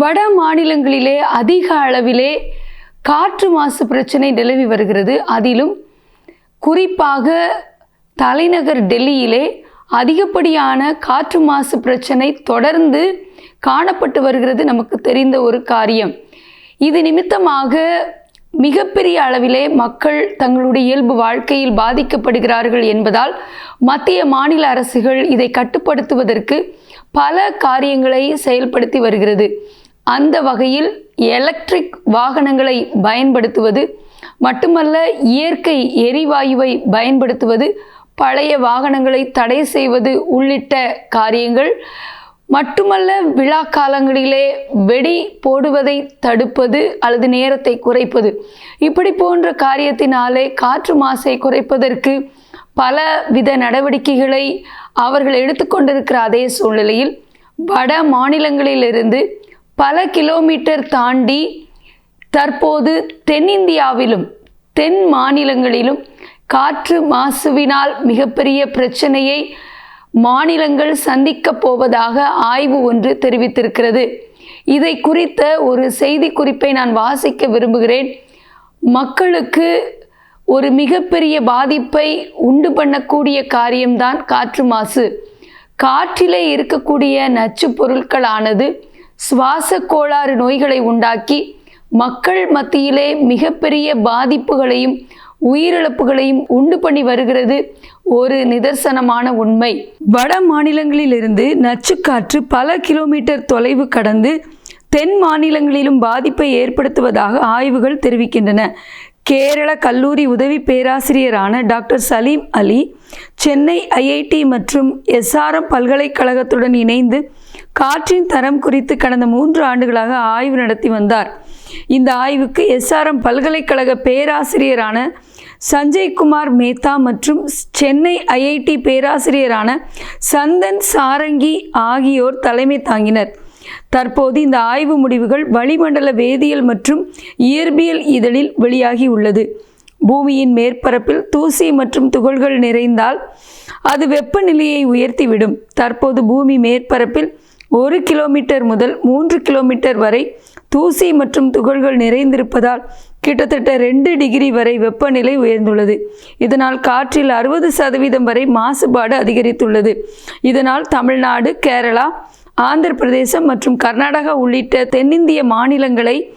வட மாநிலங்களிலே அதிக அளவிலே காற்று மாசு பிரச்சனை நிலவி வருகிறது. அதிலும் குறிப்பாக தலைநகர் டெல்லியிலே அதிகப்படியான காற்று மாசு பிரச்சனை தொடர்ந்து காணப்பட்டு வருகிறது நமக்கு தெரிந்த ஒரு காரியம். இது நிமித்தமாக மிகப்பெரிய அளவிலே மக்கள் தங்களுடைய இயல்பு வாழ்க்கையில் பாதிக்கப்படுகிறார்கள் என்பதால் மத்திய மாநில அரசுகள் இதை கட்டுப்படுத்துவதற்கு பல காரியங்களை செயல்படுத்தி வருகிறது. அந்த வகையில் எலக்ட்ரிக் வாகனங்களை பயன்படுத்துவது மட்டுமல்ல இயற்கை எரிவாயுவை பயன்படுத்துவது பழைய வாகனங்களை தடை செய்வது உள்ளிட்ட காரியங்கள் மட்டுமல்ல விழா காலங்களிலே வெடி போடுவதை தடுப்பது அல்லது நேரத்தை குறைப்பது. இப்படி போன்ற காரியத்தினாலே காற்று மாசை குறைப்பதற்கு பல வித நடவடிக்கைகளை அவர்கள் எடுத்துக்கொண்டிருக்கிற அதே சூழ்நிலையில் வட மாநிலங்களிலிருந்து பல கிலோமீட்டர் தாண்டி தற்போது தென்னிந்தியாவிலும் தென் மாநிலங்களிலும் காற்று மாசுவினால் மிகப்பெரிய பிரச்சனையை மாநிலங்கள் சந்திக்கப் போவதாக ஆய்வு ஒன்று தெரிவித்திருக்கிறது. இதை குறித்த ஒரு செய்தி குறிப்பை நான் வாசிக்க விரும்புகிறேன். மக்களுக்கு ஒரு மிகப்பெரிய பாதிப்பை உண்டு பண்ணக்கூடிய காரியம்தான் காற்று மாசு. காற்றிலே இருக்கக்கூடிய நச்சு பொருட்களானது சுவாச கோளாறு நோய்களை உண்டாக்கி மக்கள் மத்தியிலே மிகப்பெரிய பாதிப்புகளையும் உயிரிழப்புகளையும் உண்டு பண்ணி வருகிறது ஒரு நிதர்சனமான உண்மை. வட மாநிலங்களிலிருந்து நச்சுக்காற்று பல கிலோமீட்டர் தொலைவு கடந்து தென் மாநிலங்களிலும் பாதிப்பை ஏற்படுத்துவதாக ஆய்வுகள் தெரிவிக்கின்றன. கேரள கல்லூரி உதவி பேராசிரியரான டாக்டர் சலீம் அலி சென்னை ஐஐடி மற்றும் எஸ்ஆர்எம் பல்கலைக்கழகத்துடன் இணைந்து காற்றின் தரம் குறித்து கடந்த மூன்று ஆண்டுகளாக ஆய்வு நடத்தி வந்தார். இந்த ஆய்வுக்கு எஸ்ஆர்எம் பல்கலைக்கழக பேராசிரியரான சஞ்சய் குமார் மேத்தா மற்றும் சென்னை ஐஐடி பேராசிரியரான சந்தன் சாரங்கி ஆகியோர் தலைமை தாங்கினர். தற்போது இந்த ஆய்வு முடிவுகள் வளிமண்டல வேதியியல் மற்றும் இயற்பியல் இதழில் வெளியாகி உள்ளது. பூமியின் மேற்பரப்பில் தூசி மற்றும் துகள்கள் நிறைந்தால் அது வெப்பநிலையை உயர்த்திவிடும். தற்போது பூமி மேற்பரப்பில் ஒரு கிலோமீட்டர் முதல் மூன்று கிலோமீட்டர் வரை தூசி மற்றும் துகள்கள் நிறைந்திருப்பதால் கிட்டத்தட்ட ரெண்டு டிகிரி வரை வெப்பநிலை உயர்ந்துள்ளது. இதனால் காற்றில் அறுபது சதவீதம் வரை மாசுபாடு அதிகரித்துள்ளது. இதனால் தமிழ்நாடு கேரளா ஆந்திர பிரதேசம் மற்றும் கர்நாடகா உள்ளிட்ட தென்னிந்திய மாநிலங்களை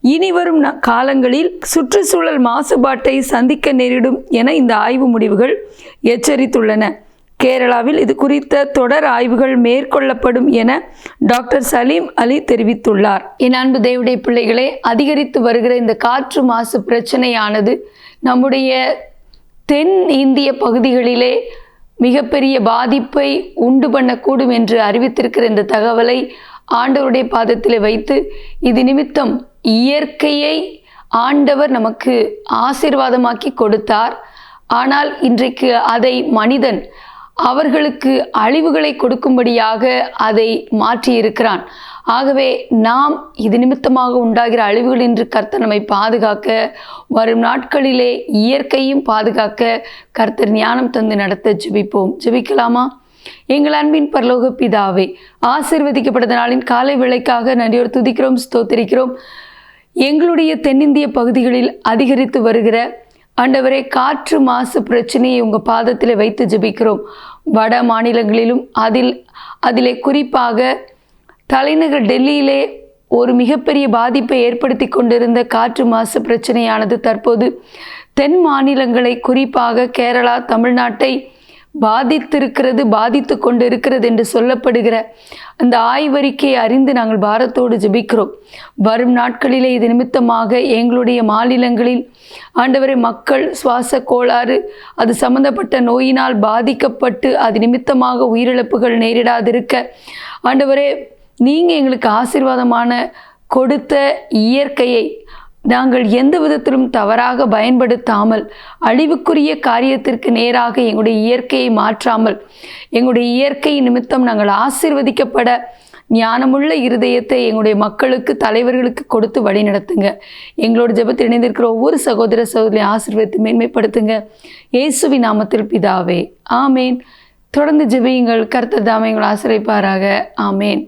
இனிவரும் ந- காலங்களில் சுற்றுச்சூழல் மாசுபாட்டை சந்திக்க நேரிடும் என இந்த ஆய்வு முடிவுகள் எச்சரித்துள்ளன. கேரளாவில் இது குறித்த தொடர் ஆய்வுகள் மேற்கொள்ளப்படும் என டாக்டர் சலீம் அலி தெரிவித்துள்ளார். என் அன்பு தேவடைய பிள்ளைகளே அதிகரித்து வருகிற இந்த காற்று மாசு பிரச்சனையானது நம்முடைய தென் இந்திய பகுதிகளிலே மிகப்பெரிய பாதிப்பை உண்டு பண்ணக்கூடும் என்று அறிவித்திருக்கிற இந்த தகவலை ஆண்டவருடைய பாதத்தில் வைத்து இது நிமித்தம் இயற்கையை ஆண்டவர் நமக்கு ஆசிர்வாதமாக்கி கொடுத்தார். ஆனால் இன்றைக்கு அதை மனிதன் அவர்களுக்கு அழிவுகளை கொடுக்கும்படியாக அதை மாற்றியிருக்கிறான். ஆகவே நாம் இது நிமித்தமாக உண்டாகிற அழிவுகள் என்று கர்த்தர் நம்மை பாதுகாக்க வரும் நாட்களிலே இயற்கையும் பாதுகாக்க கர்த்தர் ஞானம் தந்து நடத்த ஜெபிப்போம். ஜெபிக்கலாமா? எங்கள் அன்பின் பரலோக பிதாவே ஆசீர்வதிக்கப்பட்ட நாளின் காலை விளைக்காக நன்றியோடு துதிக்கிறோம் ஸ்தோத்திரிக்கிறோம். எங்களுடைய தென்னிந்திய பகுதிகளில் அதிகரித்து வருகிற ஆண்டவரே காற்று மாசு பிரச்சனையை உங்கள் பாதத்தில் வைத்து ஜெபிக்கிறோம். வட மாநிலங்களிலும் அதில் அதிலே குறிப்பாக தலைநகர் டெல்லியிலே ஒரு மிகப்பெரிய பாதிப்பை ஏற்படுத்தி கொண்டிருந்த காற்று மாசு பிரச்சனையானது தற்போது தென் மாநிலங்களை குறிப்பாக கேரளா தமிழ்நாட்டை பாதித்திருக்கிறது பாதித்து கொண்டு இருக்கிறது என்று சொல்லப்படுகிற அந்த ஆய்வறிக்கையை அறிந்து நாங்கள் பாரத்தோடு ஜெபிக்கிறோம். வரும் நாட்களிலே இது நிமித்தமாக எங்களுடைய மாநிலங்களில் ஆண்டவரை மக்கள் சுவாச கோளாறு அது சம்பந்தப்பட்ட நோயினால் பாதிக்கப்பட்டு அது நிமித்தமாக உயிரிழப்புகள் நேரிடாதிருக்க ஆண்டவரே நீங்கள் எங்களுக்கு ஆசீர்வாதமான கொடுத்த இயற்கையை நாங்கள் எந்த விதத்திலும் தவறாக பயன்படுத்தாமல் அழிவுக்குரிய காரியத்திற்கு நேராக எங்களுடைய இயற்கையை மாற்றாமல் எங்களுடைய இயற்கை நிமித்தம் நாங்கள் ஆசிர்வதிக்கப்பட ஞானமுள்ள இருதயத்தை எங்களுடைய மக்களுக்கு தலைவர்களுக்கு கொடுத்து வழி நடத்துங்க எங்களோட ஜெபத்தில் இணைந்திருக்கிற ஒவ்வொரு சகோதர சகோதரி ஆசீர்வதித்து மேன்மைப்படுத்துங்க. இயேசுவி நாமத்தில் பிதாவே ஆமேன். தொடர்ந்து ஜெபியுங்கள். கர்த்தர் தாமே எங்களை ஆசிரியப்பாராக ஆமேன்.